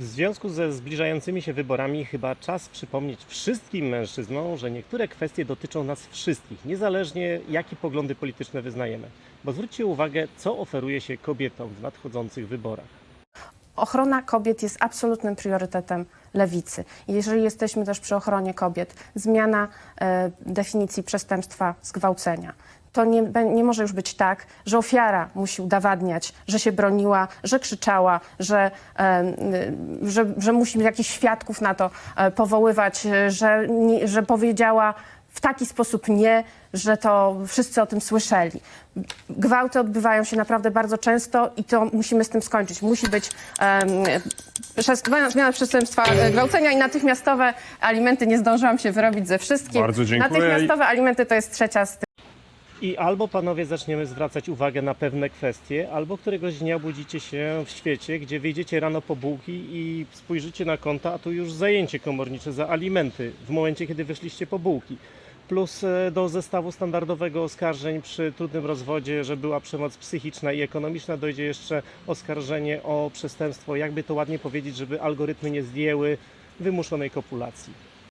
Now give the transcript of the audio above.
W związku ze zbliżającymi się wyborami chyba czas przypomnieć wszystkim mężczyznom, że niektóre kwestie dotyczą nas wszystkich, niezależnie jakie poglądy polityczne wyznajemy. Bo zwróćcie uwagę, co oferuje się kobietom w nadchodzących wyborach. Ochrona kobiet jest absolutnym priorytetem lewicy. Jeżeli jesteśmy też przy ochronie kobiet, zmiana e, definicji przestępstwa zgwałcenia. To nie, nie może już być tak, że ofiara musi udowadniać, że się broniła, że krzyczała, że, e, że, że musi jakichś świadków na to e, powoływać, e, że, nie, że powiedziała w taki sposób nie, że to wszyscy o tym słyszeli. Gwałty odbywają się naprawdę bardzo często i to musimy z tym skończyć. Musi być przes- zmiana przestępstwa e, gwałcenia i natychmiastowe alimenty. Nie zdążyłam się wyrobić ze wszystkim. Bardzo dziękuję. Natychmiastowe alimenty to jest trzecia z tych. I albo panowie zaczniemy zwracać uwagę na pewne kwestie, albo któregoś dnia budzicie się w świecie, gdzie wyjdziecie rano po bułki i spojrzycie na konta, a tu już zajęcie komornicze za alimenty w momencie, kiedy wyszliście po bułki. Plus e, do zestawu standardowego oskarżeń przy trudnym rozwodzie, że była przemoc psychiczna i ekonomiczna, dojdzie jeszcze oskarżenie o przestępstwo, jakby to ładnie powiedzieć, żeby algorytmy nie zdjęły wymuszonej kopulacji.